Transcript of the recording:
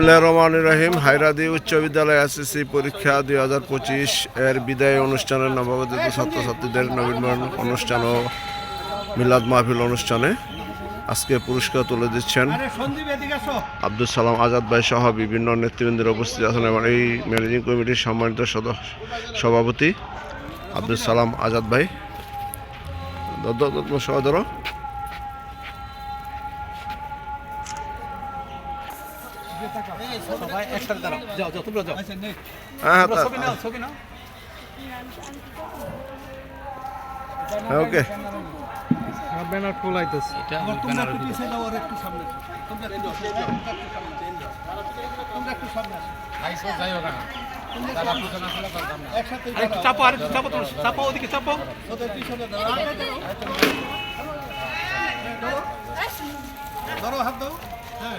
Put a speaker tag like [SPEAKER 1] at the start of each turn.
[SPEAKER 1] রহমানির রহিম। হাইরাদি উচ্চ বিদ্যালয় এসএসসি পরীক্ষা দুই হাজার পঁচিশ এর বিদায় অনুষ্ঠানের নবগঠিত ছাত্রছাত্রীদের নবীনবরণ অনুষ্ঠান ও মিলাদ মাহফিল অনুষ্ঠানে আজকে পুরস্কার তুলে দিচ্ছেন আব্দুল সালাম আজাদ ভাই সহ বিভিন্ন নেতৃবৃন্দের উপস্থিত আছেন এবং এই ম্যানেজিং কমিটির সম্মানিত সদ- সভাপতি আব্দুল সালাম আজাদ ভাই। সহ ধরো
[SPEAKER 2] সবাই একসাথে দাঁড়াও। যাও যাও তোমরা যাও।
[SPEAKER 1] হ্যাঁ
[SPEAKER 2] তোমরা
[SPEAKER 1] হ্যাঁ
[SPEAKER 2] ছবি নাও ছবি নাও।
[SPEAKER 1] হ্যাঁ ওকে
[SPEAKER 3] ব্যানার খোলাইতেছে
[SPEAKER 2] এবার তোমরা একটু পিছিয়ে যাও। আর একটু সামনে তোমরা একটু তোমরা একটু সামনে আসো। একসাথে
[SPEAKER 3] আর একটু চাপো আর একটু চাপো তোমরা। চাপো ওদিকে চাপো।
[SPEAKER 2] ওদের পিছনে দাঁড়াও। ধরো হাত দাও। হ্যাঁ।